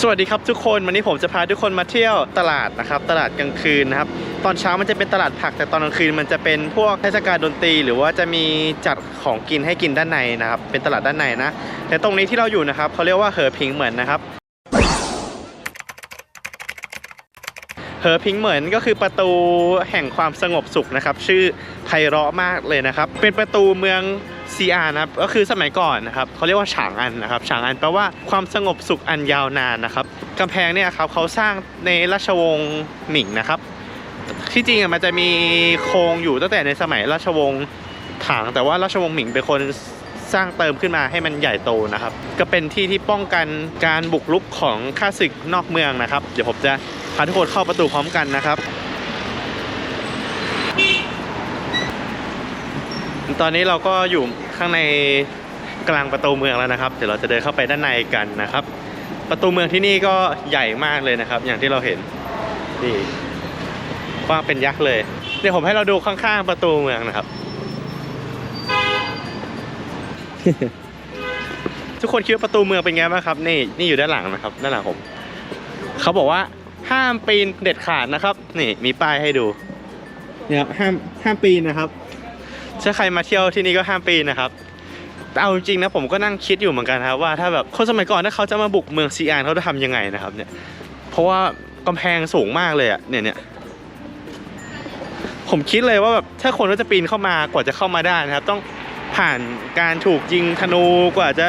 สวัสดีครับทุกคนวันนี้ผมจะพาทุกคนมาเที่ยวตลาดนะครับ ตลาดกลางคืนนะครับ ตอนเช้ามันจะเป็นตลาดผักแต่ตอนกลางคืนมันจะเป็นพวกเทศกาลดนตรี หรือว่าจะมีจัดของกินให้กินด้านในนะครับ เป็นตลาดด้านในนะแต่ตรงนี้ที่เราอยู่นะครับเขาเรียกว่าเหอพิงเหมือนนะครับเหอพิงเหมือนก็คือประตูแห่งความสงบสุขนะครับ ชื่อไพเราะมากเลยนะครับ เป็นประตูเมือง ซีอานะครับก็คือสมัยก่อนนะครับเขาเรียกว่าฉางอันนะครับฉางอันแปลว่าความสงบสุขอันยาวนานนะครับกำแพงเนี่ยครับเขาสร้างในราชวงศ์หมิงนะครับ ที่จริงมันจะมีโครงอยู่ตั้งแต่ในสมัยราชวงศ์ถางแต่ว่าราชวงศ์หมิงเป็นคนสร้างเติมขึ้นมาให้มันใหญ่โตนะครับ ก็เป็นที่ที่ป้องกันการบุกรุกของข้าศึกนอกเมืองนะครับ เดี๋ยวผมจะพาทุกคนเข้าประตูพร้อมกันนะครับ ตอนนี้เราก็อยู่ ข้างในกลางประตูเมืองแล้วนะครับ เดี๋ยวเราจะเดินเข้าไปด้านในกันนะครับ ประตูเมืองที่นี่ก็ใหญ่มากเลยนะครับ อย่างที่เราเห็นนี่กว้างเป็นยักษ์เลยเดี๋ยวผมให้เราดูข้างๆประตูเมืองนะครับ ทุกคนคิดว่าประตูเมืองเป็นไงบ้างครับ นี่นี่อยู่ด้านหลังนะครับด้านหลังผมเขาบอกว่าห้ามปีนเด็ดขาดนะครับ นี่มีป้ายให้ดูเนี่ยครับห้ามห้ามปีนนะครับ ถ้าใครมาเที่ยวที่นี่ก็ห้ามปีนนะครับแต่เอาจริงๆนะผมก็นั่งคิดอยู่เหมือนกันครับว่าถ้าแบบคนสมัยก่อนถ้าเขาจะมาบุกเมืองซีอานเขาจะทำยังไงนะครับเนี่ยเพราะว่ากำแพงสูงมากเลยอะเนี่ยเนี่ยผมคิดเลยว่าแบบถ้าคนก็จะปีนเข้ามากว่าจะเข้ามาได้นะครับ ต้องผ่านการถูกยิงธนูกว่าจะ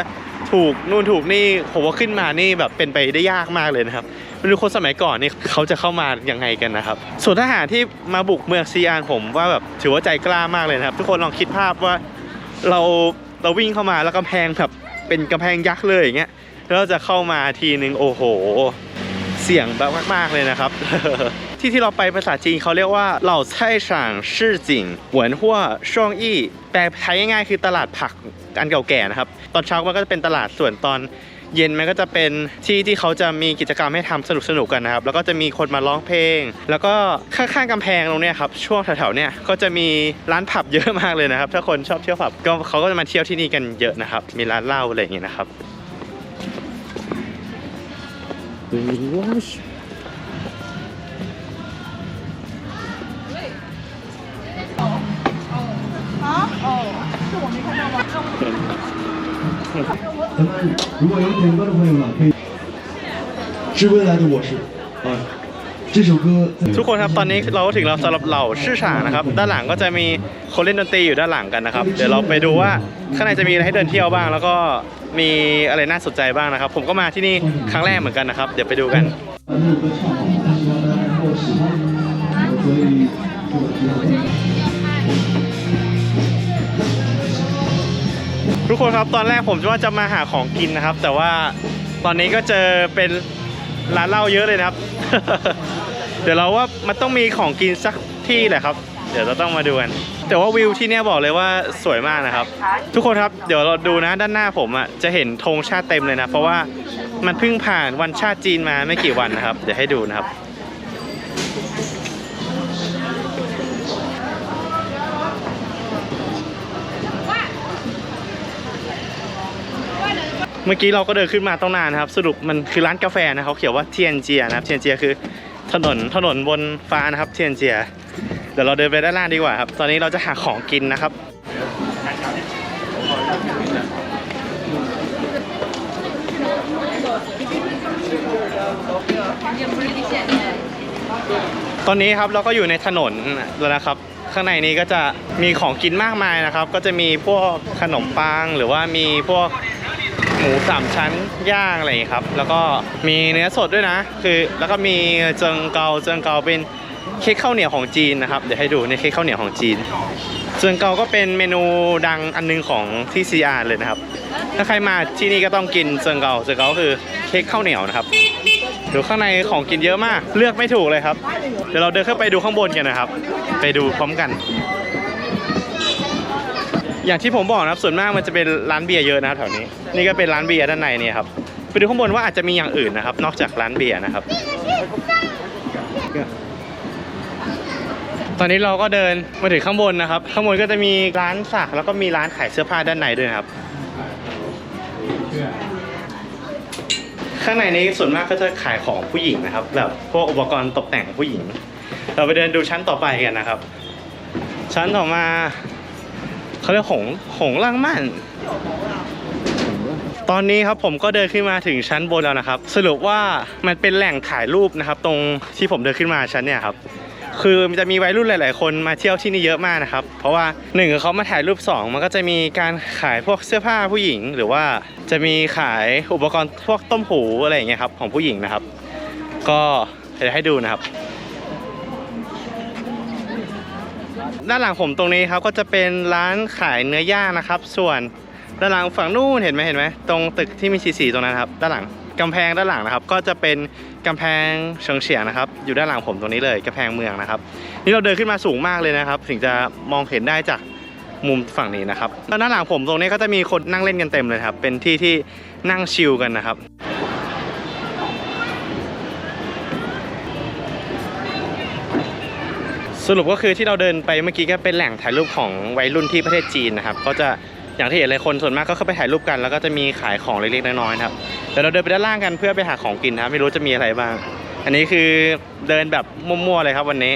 ถูกนู่นถูกนี่ผมว่าขึ้นมานี่แบบเป็นไปได้ยากมากเลยนะครับ ไม่รู้คนสมัยก่อนนี่เขาจะเข้ามายังไงกันนะครับส่วนทหารที่มาบุกเมืองซีอานผมว่าแบบถือว่าใจกล้ามากเลยนะครับ ทุกคนลองคิดภาพว่าเราเราวิ่งเข้ามาแล้วกำแพงแบบเป็นกำแพงยักษ์เลยอย่างเงี้ยแล้วจะเข้ามาทีนึงโอ้โห เสี่ยงแบบมากๆเลยนะครับ ที่ที่เราไปภาษาจีนเขาเรียกว่าเหล่าไช่ฉางชื่อจิงหวนหัวช่วงอี้แปลไทยง่ายๆคือตลาดผักอันเก่าแก่นะครับ ตอนเช้ามันก็จะเป็นตลาดส่วนตอน เย็นมันก็จะเป็นที่ที่เขาจะมีกิจกรรมให้ทำสนุกๆกันนะครับ แล้วก็จะมีคนมาร้องเพลง แล้วก็ข้างๆกำแพงตรงเนี้ยครับ ช่วงแถวๆเนี้ยก็จะมีร้านผับเยอะมากเลยนะครับ ถ้าคนชอบเที่ยวผับก็เขาก็จะมาเที่ยวที่นี่กันเยอะนะครับ มีร้านเหล้าอะไรอย่างเงี้ยนะครับ 咱们如果有点歌的朋友们，可以。是未来的我是啊，这首歌在 ทุกคนครับตอนนี้เราก็ถึงเราสำหรับเหล่าชื่อฉางนะครับ ด้านหลังก็จะมีคนเล่นดนตรีอยู่ด้านหลังกันนะครับ เดี๋ยวเราไปดูว่าข้างในจะมีอะไรให้เดินเที่ยวบ้าง แล้วก็มีอะไรน่าสนใจบ้างนะครับ ผมก็มาที่นี่ครั้งแรกเหมือนกันนะครับ เดี๋ยวไปดูกัน ทุกคนครับตอนแรกผมว่าจะมาหาของกินนะครับ แต่ว่าตอนนี้ก็เจอเป็นร้านเหล้าเยอะเลยนะครับ เดี๋ยวเราว่ามันต้องมีของกินสักที่แหละครับ เดี๋ยวเราต้องมาดูกันแต่ว่าวิวที่เนี่ยบอกเลยว่าสวยมากนะครับ ทุกคนครับเดี๋ยวเราดูนะด้านหน้าผมอะจะเห็นธงชาติเต็มเลยนะ เพราะว่ามันเพิ่งผ่านวันชาติจีนมาไม่กี่วันนะครับ เดี๋ยวให้ดูนะครับ เมื่อกี้เราก็เดินขึ้นมาต้องนานนะครับ สรุปมันคือร้านกาแฟนะเขาเขียนว่าเทียนเจียนะครับเทียนเจียคือถนนถนนบนฟ้านะครับ เทียนเจีย เดี๋ยวเราเดินไปด้านล่างดีกว่าครับ ตอนนี้เราจะหาของกินนะครับตอนนี้ครับเราก็อยู่ในถนนแล้วนะครับ ข้างในนี้ก็จะมีของกินมากมายนะครับ ก็จะมีพวกขนมปังหรือว่ามีพวก หมูสามชั้นย่างอะไรอย่างงี้ครับ แล้วก็มีเนื้อสดด้วยนะ คือแล้วก็มีเจิงเกาเจิงเกาเป็นเค้กข้าวเหนียวของจีนนะครับเดี๋ยวให้ดูในเค้กข้าวเหนียวของจีนเจิงเกาก็เป็นเมนูดังอันหนึงของที่ซีอาร์เลยนะครับ ถ้าใครมาที่นี่ก็ต้องกินเจิงเกาเจิงเกาคือเค้กข้าวเหนียวนะครับดูข้างในของกินเยอะมาก เลือกไม่ถูกเลยครับ เดี๋ยวเราเดินขึ้นไปดูข้างบนกันนะครับ ไปดูพร้อมกัน อย่างที่ผมบอกนะครับส่วนมากมันจะเป็นร้านเบียร์เยอะนะแถวนี้ นี่ก็เป็นร้านเบียร์ด้านในเนี่ยครับไปดูข้างบนว่าอาจจะมีอย่างอื่นนะครับ นอกจากร้านเบียร์นะครับ ตอนนี้เราก็เดินมาถึงข้างบนนะครับ ข้างบนก็จะมีร้านสักแล้วก็มีร้านขายเสื้อผ้าด้านในด้วยครับขข้างในนี้ส่วนมากก็จะขายของผู้หญิงนะครับ แบบพวกอุปกรณ์ตกแต่งผู้หญิง เราไปเดินดูชั้นต่อไปกันนะครับ ชั้นต่อมา เขาเรียกหงหงล่างมันตอนนี้ครับผมก็เดินขึ้นมาถึงชั้นบนแล้วนะครับ สรุปว่ามันเป็นแหล่งถ่ายรูปนะครับ ตรงที่ผมเดินขึ้นมาชั้นเนี่ยครับคือมันจะมีวัยรุ่นหลาย ๆ คนมาเที่ยวที่นี่เยอะมากนะครับ เพราะว่าหนึ่งเขามาถ่ายรูปสองมันก็จะมีการขายพวกเสื้อผ้าผู้หญิง หรือว่าจะมีขายอุปกรณ์พวกต้มหูอะไรอย่างเงี้ยครับของผู้หญิงนะครับ ก็เดี๋ยวให้ดูนะครับ ด้านหลังผมตรงนี้ครับก็จะเป็นร้านขายเนื้อย่างนะครับ ส่วนด้านหลังฝั่งนู้นเห็นไหมเห็นไหมตรงตึกที่มีสีสีตรงนั้นครับด้านหลังกำแพงด้านหลังนะครับ ก็จะเป็นกำแพงเฉิงเฉียงนะครับ อยู่ด้านหลังผมตรงนี้เลยกำแพงเมืองนะครับ นี่เราเดินขึ้นมาสูงมากเลยนะครับ ถึงจะมองเห็นได้จากมุมฝั่งนี้นะครับแล้วด้านหลังผมตรงนี้ก็จะมีคนนั่งเล่นกันเต็มเลยครับ เป็นที่ที่นั่งชิลกันนะครับ สรุปก็คือที่เราเดินไปเมื่อกี้ก็เป็นแหล่งถ่ายรูปของวัยรุ่นที่ประเทศจีนนะครับก็จะอย่างที่เห็นเลยคนส่วนมากก็เข้าไปถ่ายรูปกันแล้วก็จะมีขายของเล็กๆน้อยๆนะครับเดี๋ยวเราเดินไปด้านล่างกันเพื่อไปหาของกินนะครับไม่รู้จะมีอะไรบ้าง อันนี้คือเดินแบบมั่วๆเลยครับวันนี้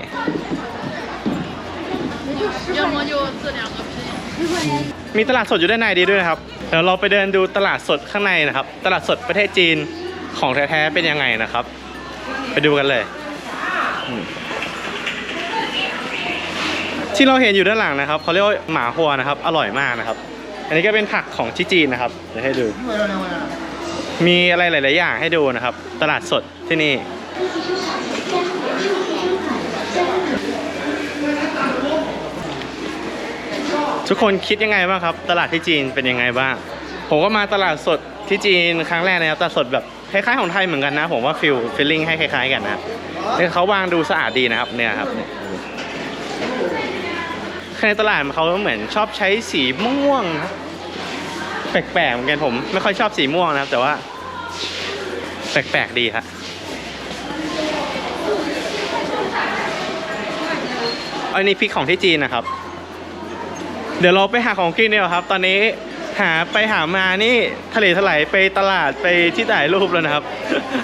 มีตลาดสดอยู่ด้านในดีด้วยนะครับเดี๋ยวเราไปเดินดูตลาดสดข้างในนะครับ ตลาดสดประเทศจีนของแท้ๆเป็นยังไงนะครับ ไปดูกันเลย ที่เราเห็นอยู่ด้านหลังนะครับเขาเรียกว่าหมาฮัวนะครับ อร่อยมากนะครับ อันนี้ก็เป็นผักของที่จีนนะครับเดี๋ยวให้ดู มีอะไรหลาย ๆ อย่างให้ดูนะครับ ตลาดสดที่นี่ทุกคนคิดยังไงบ้างครับ ตลาดที่จีนเป็นยังไงบ้าง ผมก็มาตลาดสดที่จีนครั้งแรกนะครับตลาดสดแบบคล้ายๆของไทยเหมือนกันนะ ผมว่าฟิลฟิลลิ่งให้คล้ายๆกันนะเนี่ยเขาวางดูสะอาดดีนะครับเนี่ยครับ เนี่ยข้างในตลาดเขาเหมือนชอบใช้สีม่วงๆนะแปลกๆเหมือนกันผม ไม่ค่อยชอบสีม่วงนะครับ แต่ว่าแปลกๆดีครับอันนี้พริกของที่จีนนะครับ เดี๋ยวเราไปหาของกินเดีกว่าครับ ตอนนี้หาไปหามานี่ทะเลถลายไปตลาดไปที่ถ่ายรูปแล้วนะครับ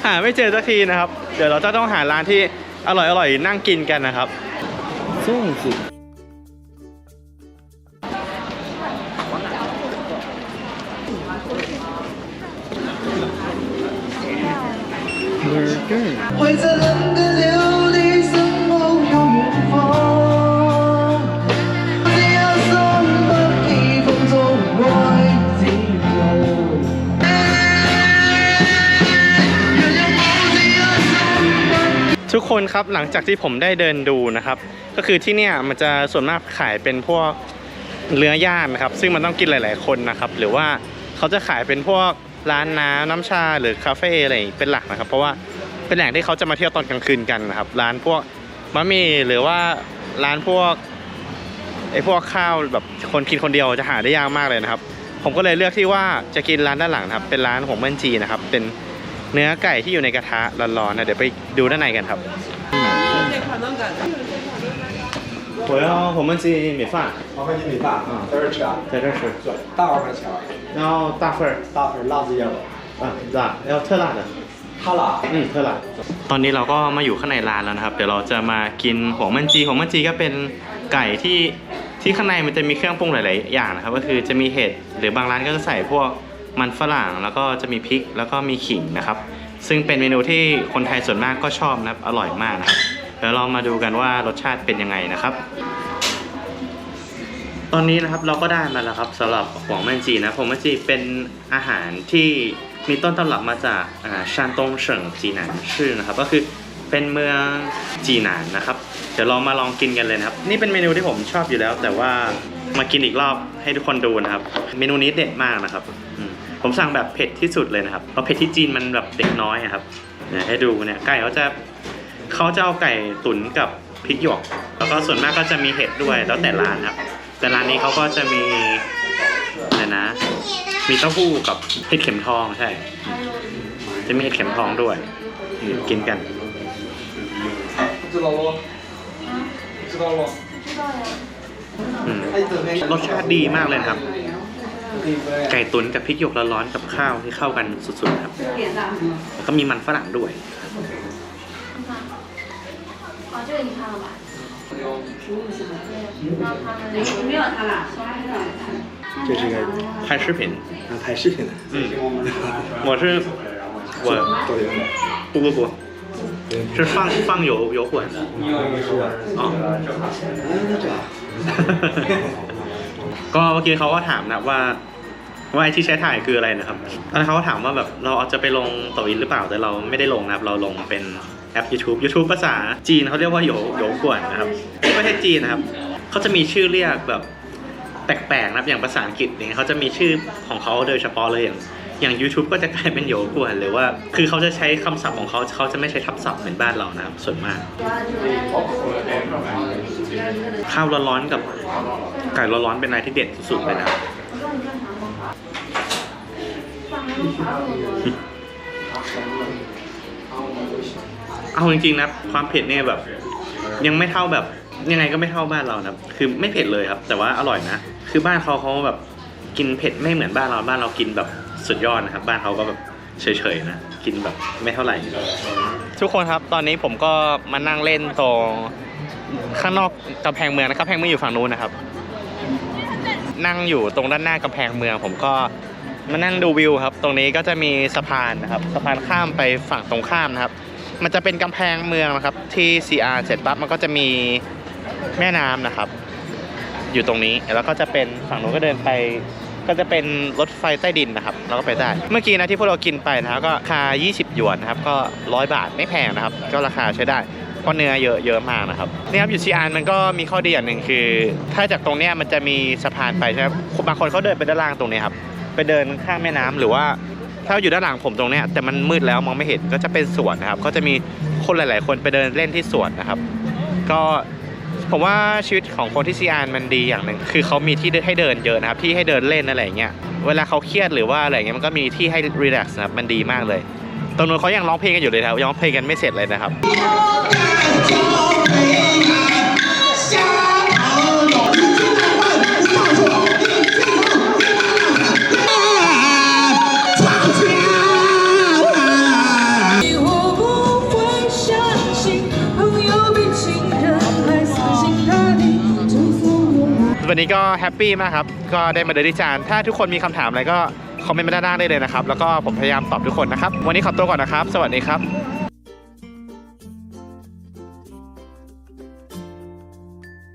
หาไม่เจอสักทีนะครับ เดี๋ยวเราจะต้องหาร้านที่อร่อยๆนั่งกินกันนะครับ粽子。 会在冷的琉璃森后有远方，只有三百二分钟爱自由。若有我只有三百 ทุกคนครับหลังจากที่ผมได้เดินดูนะครับ ก็คือที่เนี่ยมันจะส่วนมากขายเป็นพวกเนื้อย่างนะครับ ซึ่งมันต้องกินหลาย ๆ คนนะครับ หรือว่าเขาจะขายเป็นพวกร้านน้ำน้ำชาหรือคาเฟ่อะไรเป็นหลักนะครับ เพราะว่า เป็นแหล่งที่เขาจะมาเที่ยวตอนกลางคืนกันนะครับ ร้านพวกมะหมี่หรือว่าร้านพวกไอ้พวกข้าวแบบคนกินคนเดียวจะหาได้ยากมากเลยนะครับ ผมก็เลยเลือกที่ว่าจะกินร้านด้านหลังนะครับ เป็นร้านหงเมินจีนะครับ เป็นเนื้อไก่ที่อยู่ในกระทะร้อนๆนะเดี๋ยวไปดูด้านในกันครับ 我要红焖鸡米饭，麻烦你米饭啊，在这儿吃啊，在这儿吃，对，大碗饭钱儿，然后大份儿，大份儿辣子也有，啊，辣，要特辣的， ข้าวหลาอืมเท่าไหร่ตอนนี้เราก็มาอยู่ข้างในร้านแล้วนะครับ เดี๋ยวเราจะมากินหัวมันจีหัวมันจีก็เป็นไก่ที่ที่ข้างในมันจะมีเครื่องปรุงหลาย ๆ อย่างนะครับ ก็คือจะมีเห็ดหรือบางร้านก็จะใส่พวกมันฝรั่งแล้วก็จะมีพริกแล้วก็มีขิงนะครับ ซึ่งเป็นเมนูที่คนไทยส่วนมากก็ชอบนะครับอร่อยมากนะครับเดี๋ยวเรามาดูกันว่ารสชาติเป็นยังไงนะครับ ตอนนี้นะครับเราก็ได้มาแล้วครับสำหรับหัวงมันจีนะหวงมันจีเป็นอาหารที่ มีต้นตำรับมาจากอ่าชานตงเฉิงจีหนานชื่อนะครับ ก็คือเป็นเมืองจีหนานนะครับ เดี๋ยวเรามาลองกินกันเลยนะครับ นี่เป็นเมนูที่ผมชอบอยู่แล้ว แต่ว่ามากินอีกรอบให้ทุกคนดูนะครับ เมนูนี้เด็ดมากนะครับ ผมสั่งแบบเผ็ดที่สุดเลยนะครับ เพราะเผ็ดที่จีนมันแบบเด็กน้อยอะครับเนี่ยให้ดูเนี่ยไก่เขาจะเขาจะเอาไก่ตุ๋นกับพริกหยวก แล้วก็ส่วนมากก็จะมีเห็ดด้วยแล้วแต่ร้านครับ แต่ร้านนี้เขาก็จะมีอะไรนะ มีเต้าหู้กับเห็ดเข็มทองใช่ จะมีเห็ดเข็มทองด้วยอืมกินกัน 知道不？知道不？ อืม 哎，怎么？ รสชาติดีมากเลยนะครับ ไก่ตุ๋นกับพริกหยวกร้อนๆกับข้าวที่เข้ากันสุดๆครับแล้วก็มีมันฝรั่งด้วย 哦，这个你看了吧？没有看了， 这是个拍视频啊拍视频的，嗯我是我抖音的。不不不是放放油油滚的อ๋อ ก็เมื่อกี้เขาก็ถามนะว่าว่าไอ้ที่ใช้ถ่ายคืออะไรนะครับแล้วเขาก็ถามว่าแบบเราจะไปลงต่ออินหรือเปล่าแต่เราไม่ได้ลงนะครับ เราลงเป็นแอป YouTube YouTube ภาษาจีนเขาเรียกว่าโยโยกวนนะครับที่ประเทศจีนนะครับเขาจะมีชื่อเรียกแบบ แปลกๆนะอย่างภาษาอังกฤษเนี่ยเขาจะมีชื่อของเขาโดยเฉพาะเลยอย่างอย่าง YouTube ก็จะกลายเป็นโยกวนหรือว่า คือเขาจะใช้คำศัพท์ของเขาเขาจะไม่ใช้ทับศัพท์เหมือนบ้านเรานะครับส่วนมาก ข้าวร้อนๆกับไก่ร้อนๆเป็นอะไรที่เด็ดสุดๆเลยนะเอาจริงๆนะความเผ็ดเนี่ยแบบ ยังไม่เท่าแบบ ยังไงก็ไม่เท่าบ้านเรานะคือไม่เผ็ดเลยครับ แต่ว่าอร่อยนะ คือบ้านเขาเขาแบบกินเผ็ดไม่เหมือนบ้านเรา บ้านเรากินแบบสุดยอดนะครับ บ้านเขาก็แบบเฉยๆนะ กินแบบไม่เท่าไหร่ ทุกคนครับ ตอนนี้ผมก็มานั่งเล่นตรงข้างนอกกำแพงเมืองนะครับกำแพงเมืองอยู่ฝั่งนู้นนะครับ นั่งอยู่ตรงด้านหน้ากำแพงเมือง ผมก็มานั่งดูวิวครับ ตรงนี้ก็จะมีสะพานนะครับ สะพานข้ามไปฝั่งตรงข้ามนะครับ มันจะเป็นกำแพงเมืองนะครับ ที่ CR เสร็จปั๊บมันก็จะมี แม่น้ำนะครับ อยู่ตรงนี้แล้วก็จะเป็นฝั่งนู้นก็เดินไป ก็จะเป็นรถไฟใต้ดินนะครับ เราก็ไปได้ เมื่อกี้นะที่พวกเรากินไปนะครับก็ราคา 20 หยวนนะครับก็100บาทไม่แพงนะครับ ก็ราคาใช้ได้เพราะเนื้อเยอะเยอะมากนะครับนี่ครับอยู่ซีอานมันก็มีข้อดีอย่างหนึ่งคือ ถ้าจากตรงเนี้ยมันจะมีสะพานไปใช่ไหมบางคนเขาเดินไปด้านล่างตรงนี้ครับไปเดินข้ามแม่น้ำหรือว่าถ้าอยู่ด้านหลังผมตรงเนี้ยแต่มันมืดแล้วมองไม่เห็นก็จะเป็นสวนนะครับ ก็จะมีคนหลาย ๆ คนไปเดินเล่นที่สวนนะครับ ก็ ผมว่าชีวิตของคนที่ซีอานมันดีอย่างหนึ่งคือเขามีที่ให้เดินเยอะนะครับที่ให้เดินเล่นอะไรเงี้ยเวลาเขาเครียดหรือว่าอะไรเงี้ยมันก็มีที่ให้รีแลกซ์นะครับมันดีมากเลยตอนนู้นเขายังร้องเพลงกันอยู่เลยครับยังร้องเพลงกันไม่เสร็จเลยนะครับ วันนี้ก็แฮปปี้มากครับ ก็ได้มาเดินที่จาน ถ้าทุกคนมีคำถามอะไรก็คอมเมนต์มาด้านล่างได้เลยนะครับ แล้วก็ผมพยายามตอบทุกคนนะครับ วันนี้ขอตัวก่อนนะครับ สวัสดีครับ